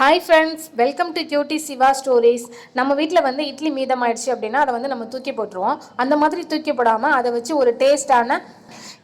Hi friends welcome to cutie Siva stories நம்ம வீட்டில் வந்து இட்லி மீதமாயிடுச்சு அப்படின்னா அதை வந்து நம்ம தூக்கி போட்டுருவோம். அந்த மாதிரி தூக்கி போடாமல் அதை வச்சு ஒரு டேஸ்டான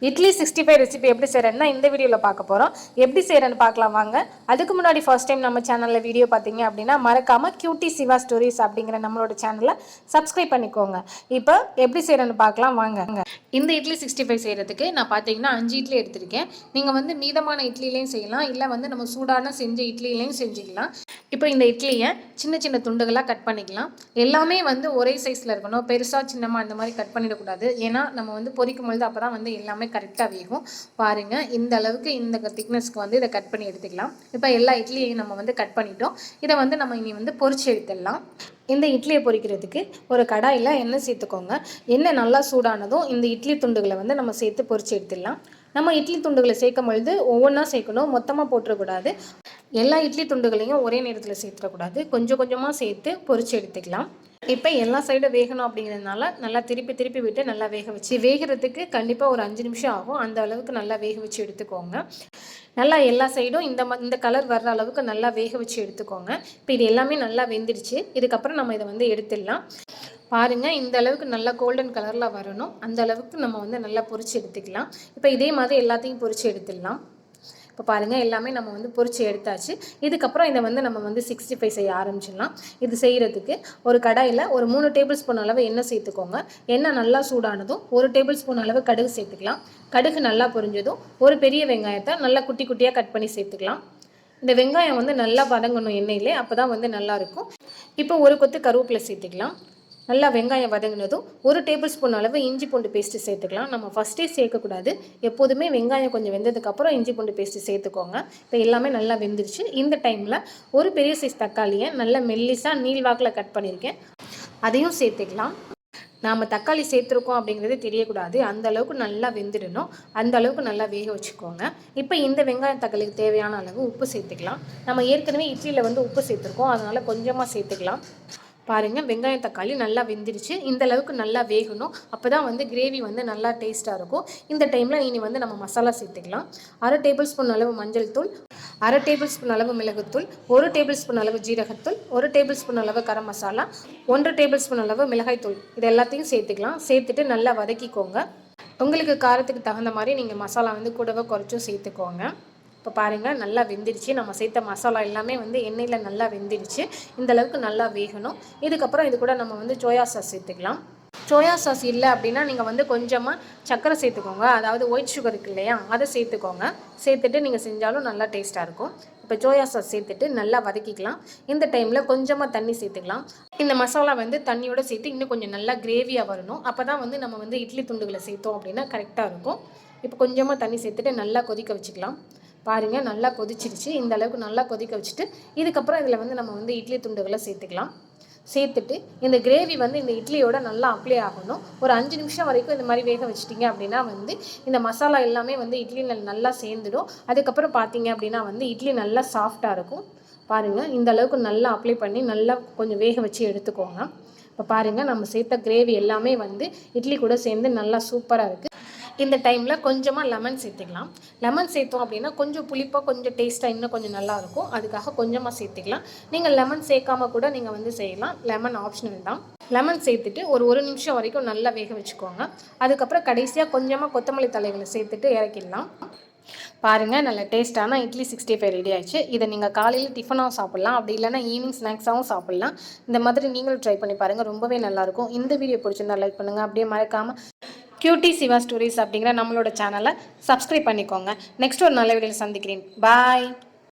இட்லி சிக்ஸ்டி ஃபைவ் ரெசிபி எப்படி செய்கிறேன்னா இந்த வீடியோவில் பார்க்க போகிறோம் எப்படி செய்கிறேன்னு பார்க்கலாம் வாங்க. அதுக்கு முன்னாடி ஃபர்ஸ்ட் டைம் நம்ம சேனலில் வீடியோ பார்த்தீங்க அப்படின்னா மறக்காமல் கியூட்டி சிவா ஸ்டோரிஸ் அப்படிங்கிற நம்மளோட சேனலை சப்ஸ்கிரைப் பண்ணிக்கோங்க. இப்போ எப்படி செய்கிறேன்னு பார்க்கலாம் வாங்க. இந்த இட்லி சிக்ஸ்டி ஃபைவ் செய்கிறதுக்கு நான் பார்த்தீங்கன்னா அஞ்சு இட்லி எடுத்திருக்கேன். நீங்கள் வந்து மீதமான இட்லிலையும் செய்யலாம். இல்லை வந்து நம்ம சூடான செஞ்ச இட்லிலையும் செஞ்சுக்கலாம். இப்போ இந்த இட்லியை சின்ன சின்ன துண்டுகளாக கட் பண்ணிக்கலாம். எல்லாமே வந்து ஒரே சைஸில் இருக்கணும். பெருசாக சின்னமாக இந்த மாதிரி கட் பண்ணிடக்கூடாது. ஏன்னா நம்ம வந்து பொரிக்கும் பொழுது அப்போ தான் வந்து எல்லாமே கரெக்டாக வேகும். பாருங்கள் இந்த அளவுக்கு இந்த திக்னஸ்க்கு வந்து இதை கட் பண்ணி எடுத்துக்கலாம். இப்போ எல்லா இட்லியையும் நம்ம வந்து கட் பண்ணிட்டோம். இதை வந்து நம்ம இனி வந்து பொரிச்சு எடுத்துடலாம். இந்த இட்லியை பொரிக்கிறதுக்கு ஒரு கடாயில் எண்ணெய் சேர்த்துக்கோங்க. எண்ணெய் நல்லா சூடானதும் இந்த இட்லி துண்டுகளை வந்து நம்ம சேர்த்து பொரிச்சு எடுத்துடலாம். நம்ம இட்லி துண்டுகளை சேர்க்கும் பொழுது ஒவ்வொன்றா சேர்க்கணும். மொத்தமாக போட்டுறக்கூடாது. எல்லா இட்லி துண்டுகளையும் ஒரே நேரத்தில் சேர்த்துடக்கூடாது. கொஞ்சம் கொஞ்சமாக சேர்த்து பொறிச்சு எடுத்துக்கலாம். இப்போ எல்லா சைடும் வேகணும் அப்படிங்கிறதுனால நல்லா திருப்பி திருப்பி விட்டு நல்லா வேக வச்சு வேகிறதுக்கு கண்டிப்பாக ஒரு அஞ்சு நிமிஷம் ஆகும். அந்த அளவுக்கு நல்லா வேக வச்சு எடுத்துக்கோங்க. நல்லா எல்லா சைடும் இந்த ம இந்த கலர் வர்ற அளவுக்கு நல்லா வேக வச்சு எடுத்துக்கோங்க. இப்போ இது எல்லாமே நல்லா வெந்துடுச்சு. இதுக்கப்புறம் நம்ம இதை வந்து எடுத்துடலாம். பாருங்கள் இந்த அளவுக்கு நல்லா கோல்டன் கலரில் வரணும். அந்த அளவுக்கு நம்ம வந்து நல்லா பொரிச்சு எடுத்துக்கலாம். இப்போ இதே மாதிரி எல்லாத்தையும் பொறிச்சு எடுத்துடலாம். இப்போ பாருங்கள் எல்லாமே நம்ம வந்து பொறிச்சு எடுத்தாச்சு. இதுக்கப்புறம் இதை வந்து நம்ம வந்து சிக்ஸ்டி ஃபைவ் செய்ய ஆரம்பிச்சிடலாம். இது செய்கிறதுக்கு ஒரு கடாயில் ஒரு மூணு டேபிள் ஸ்பூன் அளவு எண்ணெய் சேர்த்துக்கோங்க. எண்ணெய் நல்லா சூடானதும் ஒரு டேபிள் ஸ்பூன் அளவு கடுகு சேர்த்துக்கலாம். கடுகு நல்லா பொரிஞ்சதும் ஒரு பெரிய வெங்காயத்தை நல்லா குட்டி குட்டியாக கட் பண்ணி சேர்த்துக்கலாம். இந்த வெங்காயம் வந்து நல்லா வதங்கணும் எண்ணெயிலே அப்போ தான் வந்து நல்லாயிருக்கும் இப்போ ஒரு கொத்து கருவேப்பிலை சேர்த்துக்கலாம். நல்லா வெங்காயம் வதங்கினதும் ஒரு டேபிள் ஸ்பூன் அளவு இஞ்சி பூண்டு பேஸ்ட்டு சேர்த்துக்கலாம். நம்ம ஃபஸ்ட்டே சேர்க்கக்கூடாது. எப்போதுமே வெங்காயம் கொஞ்சம் வெந்ததுக்கப்புறம் இஞ்சி பூண்டு பேஸ்ட்டு சேர்த்துக்கோங்க. இப்போ எல்லாமே நல்லா வெந்துருச்சு. இந்த டைமில் ஒரு பெரிய சைஸ் தக்காளியை நல்லா மெல்லிஸாக நீள்வாக்கில் கட் பண்ணியிருக்கேன் அதையும் சேர்த்துக்கலாம். நாம் தக்காளி சேர்த்துருக்கோம் அப்படிங்கிறது தெரியக்கூடாது. அந்த அளவுக்கு நல்லா வெந்துடணும். அந்த அளவுக்கு நல்லா வேக வச்சுக்கோங்க. இப்போ இந்த வெங்காயம் தக்காளிக்கு தேவையான அளவு உப்பு சேர்த்துக்கலாம். நம்ம ஏற்கனவே இட்லியில் வந்து உப்பு சேர்த்துருக்கோம். அதனால் கொஞ்சமாக சேர்த்துக்கலாம். பாருங்கள் வெங்காயம் தக்காளி நல்லா வெந்துருச்சு. இந்த அளவுக்கு நல்லா வேகணும். அப்போ தான் வந்து கிரேவி வந்து நல்லா டேஸ்ட்டாக இருக்கும். இந்த டைமில் இனி வந்து நம்ம மசாலா சேர்த்துக்கலாம். அரை டேபிள் ஸ்பூன் அளவு மஞ்சள் தூள் அரை டேபிள் ஸ்பூன் அளவு மிளகுத்தூள் ஒரு டேபிள் ஸ்பூன் அளவு ஜீரகத்தூள் ஒரு டேபிள் ஸ்பூன் அளவு கரம் மசாலா ஒன்றரை டேபிள் ஸ்பூன் அளவு மிளகாய்த்தூள் இது எல்லாத்தையும் சேர்த்துக்கலாம். சேர்த்துட்டு நல்லா வதக்கிக்கோங்க. உங்களுக்கு காரத்துக்கு தகுந்த மாதிரி நீங்கள் மசாலா வந்து கூடவே குறைச்சும் சேர்த்துக்கோங்க. இப்போ பாருங்கள் நல்லா வெந்துடுச்சு. நம்ம சேர்த்த மசாலா எல்லாமே வந்து எண்ணெயில் நல்லா வெந்துடுச்சு. இந்த அளவுக்கு நல்லா வேகணும். இதுக்கப்புறம் இது கூட நம்ம வந்து சோயா சாஸ் சேர்த்துக்கலாம். சோயா சாஸ் இல்லை அப்படின்னா நீங்கள் வந்து கொஞ்சமாக சர்க்கரை சேர்த்துக்கோங்க. அதாவது ஒயிட் சுகர் இருக்கு இல்லையா அதை சேர்த்துக்கோங்க. சேர்த்துட்டு நீங்கள் செஞ்சாலும் நல்லா டேஸ்ட்டாக இருக்கும். இப்போ சோயா சாஸ் சேர்த்துட்டு நல்லா வதக்கிக்கலாம். இந்த டைமில் கொஞ்சமாக தண்ணி சேர்த்துக்கலாம். இந்த மசாலா வந்து தண்ணியோட சேர்த்து இன்னும் கொஞ்சம் நல்லா கிரேவியாக வரணும். அப்போ தான் வந்து நம்ம வந்து இட்லி துண்டுகளை சேர்த்தோம் அப்படின்னா கரெக்டாக இருக்கும். இப்போ கொஞ்சமாக தண்ணி சேர்த்துட்டு நல்லா கொதிக்க வச்சுக்கலாம். பாருங்கள் நல்லா கொதிச்சிருச்சு. இந்த அளவுக்கு நல்லா கொதிக்க வச்சுட்டு இதுக்கப்புறம் இதில் வந்து நம்ம வந்து இட்லி துண்டுகளை சேர்த்துக்கலாம். சேர்த்துட்டு இந்த கிரேவி வந்து இந்த இட்லியோட நல்லா அப்ளை ஆகணும். ஒரு அஞ்சு நிமிஷம் வரைக்கும் இந்த மாதிரி வேக வச்சிட்டிங்க அப்படின்னா வந்து இந்த மசாலா எல்லாமே வந்து இட்லியில் நல்லா சேர்ந்துடும். அதுக்கப்புறம் பார்த்தீங்க அப்படின்னா வந்து இட்லி நல்லா சாஃப்டாக இருக்கும். பாருங்கள் இந்த அளவுக்கு நல்லா அப்ளை பண்ணி நல்லா கொஞ்சம் வேக வச்சு எடுத்துக்கோங்க. இப்போ பாருங்கள் நம்ம சேர்த்த கிரேவி எல்லாமே வந்து இட்லி கூட சேர்ந்து நல்லா சூப்பராக இருக்குது இந்த டைமில் கொஞ்சமாக லெமன் சேர்த்துக்கலாம். லெமன் சேர்த்தோம் அப்படின்னா கொஞ்சம் புளிப்பாக கொஞ்சம் டேஸ்ட்டாக இன்னும் கொஞ்சம் நல்லாயிருக்கும் அதுக்காக கொஞ்சமாக சேர்த்துக்கலாம். நீங்கள் லெமன் சேர்க்காம கூட நீங்கள் வந்து செய்யலாம். லெமன் ஆப்ஷனல் தான். லெமன் சேர்த்துட்டு ஒரு ஒரு நிமிஷம் வரைக்கும் நல்லா வேக வச்சுக்கோங்க. அதுக்கப்புறம் கடைசியாக கொஞ்சமாக கொத்தமல்லி தலைகளை சேர்த்துட்டு இறக்கிடலாம். பாருங்கள் நல்ல டேஸ்ட்டான இட்லி சிக்ஸ்டி ஃபைவ் ரெடி ஆயிடுச்சு. இதை நீங்கள் காலையில் டிஃபனாகவும் சாப்பிட்லாம். அப்படி இல்லைனா ஈவினிங் ஸ்நாக்ஸாகவும் சாப்பிட்லாம். இந்த மாதிரி நீங்களும் ட்ரை பண்ணி பாருங்கள் ரொம்பவே நல்லாயிருக்கும் இந்த வீடியோ பிடிச்சிருந்தா லைக் பண்ணுங்கள் அப்படியே மறக்காமல் கியூட்டி சிவா ஸ்டோரிஸ் அப்படிங்கிற நம்மளோட சேனலை சப்ஸ்கிரைப் பண்ணிக்கோங்க. நெக்ஸ்ட் ஒரு நல்ல வீடியோவில் சந்திக்கிறேன். பாய்